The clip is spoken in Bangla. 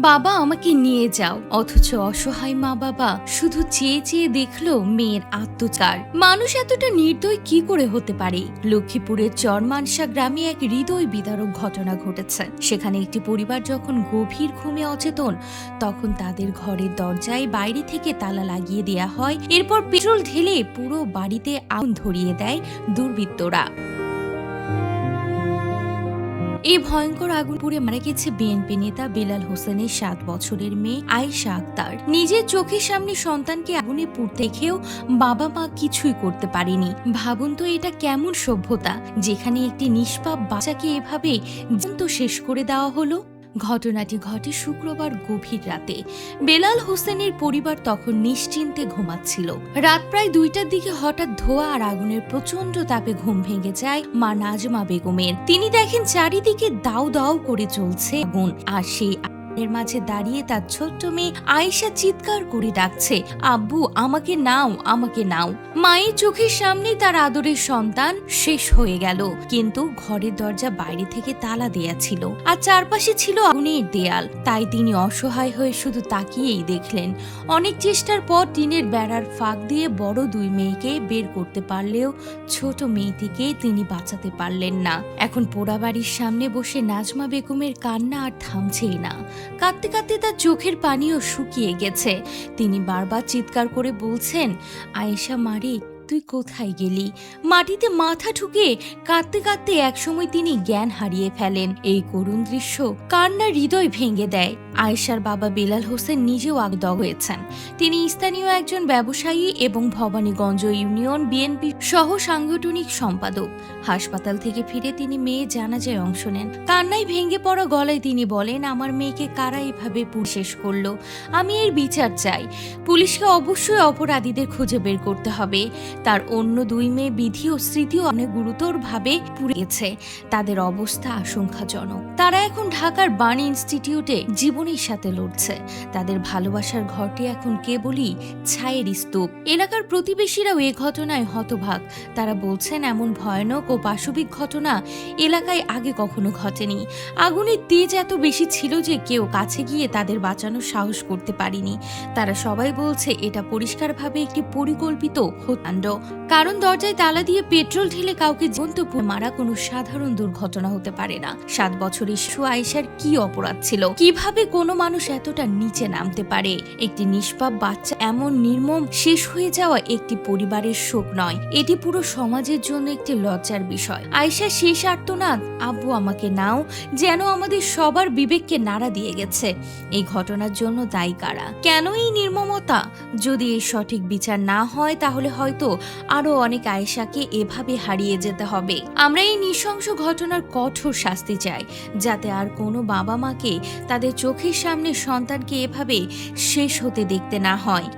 বাবা আমাকে নিয়ে যাও। অথচ অসহায় মা বাবা শুধু চেয়ে চেয়ে দেখল মেয়ের আত্মচার। মানুষ এতটা নির্দয় কি করে হতে পারে? লক্ষ্মীপুরের চরমানসা গ্রামে এক হৃদয় বিদারক ঘটনা ঘটেছে। সেখানে একটি পরিবার যখন গভীর ঘুমে অচেতন, তখন তাদের ঘরের দরজায় বাইরে থেকে তালা লাগিয়ে দেয়া হয়। এরপর পেট্রোল ঢেলে পুরো বাড়িতে আগুন ধরিয়ে দেয় দুর্বৃত্তরা। এই ভয়ঙ্কর আগুন পুড়ে মারা গেছে বিএনপি নেতা বেলাল হোসেনের সাত বছরের মেয়ে আয়েশা আক্তার। নিজের চোখের সামনে সন্তানকে আগুনে পুড়তে দেখেও বাবা মা কিছুই করতে পারেনি। ভাবুন তো এটা কেমন সভ্যতা, যেখানে একটি নিষ্পাপ বাচ্চাকে এভাবে জীবন্ত শেষ করে দেওয়া হলো। ঘটনাটি ঘটে শুক্রবার গভীর রাতে। বেলাল হোসেনের পরিবার তখন নিশ্চিন্তে ঘুমাচ্ছিল। রাত প্রায় দুইটার দিকে হঠাৎ ধোয়া আর আগুনের প্রচণ্ড তাপে ঘুম ভেঙে যায় মা নাজমা বেগমের। তিনি দেখেন চারিদিকে দাও দাউ করে চলছে আগুন, আর সেই আগুনের মাঝে দাঁড়িয়ে তার ছোট্ট মেয়ে আয়েশা চিৎকার করে ডাকছে, আব্বু, আমাকে নাও আমাকে নাও। মায়ের চোখের সামনে তার আদরের সন্তান শেষ হয়ে গেল, কিন্তু ঘরের দরজা বাইরে থেকে তালা দেয়া ছিল আর চারপাশে ছিল আগুনের দেয়াল। তাই তিনি অসহায় হয়ে শুধু তাকিয়েই দেখলেন। অনেক চেষ্টার পর টিনের বেড়ার ফাঁক দিয়ে বড় দুই মেয়েকে বের করতে পারলেও ছোট মেয়েটিকে তিনি বাঁচাতে পারলেন না। এখন পোড়াবাড়ির সামনে বসে নাজমা বেগমের কান্না আর থামছেই না। কাঁদতে কাঁদতে তার চোখের পানিও শুকিয়ে গেছে। তিনি বারবার চিৎকার করে বলছেন আয়েশা মারে তুই কোথায় গেলি? মাটিতে মাথা ঠুকে কাঁদতে কাঁদতে একসময় তিনি জ্ঞান হারিয়ে ফেলেন। এই করুণ দৃশ্য কান্না হৃদয় ভেঙে দেয়। আয়েশার বাবা বেলাল হোসেন নিজেও আগদগ হয়েছেন। তিনি স্থানীয় একজন ব্যবসায়ী এবং ভবানীগঞ্জ ইউনিয়ন বিএনপি সহ সাংগঠনিক সম্পাদক। হাসপাতাল থেকে ফিরে তিনি মেয়ে জানাজায় অংশ নেন। কান্নায় ভেঙে পড়া গলায় তিনি বলেন, আমার মেয়েকে কারা এভাবে শেষ করল? আমি এর বিচার চাই। পুলিশকে অবশ্যই অপরাধীদের খুঁজে বের করতে হবে। তার অন্য দুই মেয়ে বিধি ও স্মৃতিও অনেক গুরুতরভাবে পুড়িয়েছে তাদের অবস্থা আশঙ্কাজনক। তারা এখন ঢাকার বার্ন ইনস্টিটিউটে জীবনের সাথে লড়ছে। তাদের ভালোবাসার ঘরটি এখন কেবলই ছায়ের স্তূপ। এলাকার প্রতিবেশীরাও এ ঘটনায় হতভাগ। তারা বলছেন, এমন ভয়ানক ও পাশবিক ঘটনা এলাকায় আগে কখনো ঘটেনি। আগুনের তেজ এত বেশি ছিল যে কেউ কাছে গিয়ে তাদের বাঁচানোর সাহস করতে পারেনি। তারা সবাই বলছে, এটা পরিষ্কারভাবে একটি পরিকল্পিত হত্যাকাণ্ড। কারণ দরজায় তালা দিয়ে পেট্রোল ঢেলে কাউকে জীবন্ত মারা কোনো সাধারণ দুর্ঘটনা হতে পারে না। সাত বছরের শিশু আয়েশার কি অপরাধ ছিল? কীভাবে কোনো মানুষ এতটা নিচে নামতে পারে? একটি নিষ্পাপ বাচ্চা এমন নির্মম, শেষ হয়ে যাওয়া একটি পরিবারের শোক নয়। এটি পুরো সমাজের জন্য একটি লজ্জার বিষয়। আয়েশা শেষ আর্তনাদ, আব্বু, আমাকে নাও, যেন আমাদের সবার বিবেককে নাড়া দিয়ে গেছে। এই ঘটনার জন্য দায়ী কারা? কেন এই নির্মমতা? যদি এর সঠিক বিচার না হয়, তাহলে হয়তো আরও অনেক আয়েশাকে এভাবে হারিয়ে যেতে হবে। আমরা এই নৃশংস ঘটনার কঠোর শাস্তি চাই, যাতে আর কোনো বাবা মাকে তাদের চোখের সামনে সন্তানকে এভাবে শেষ হতে দেখতে না হয়।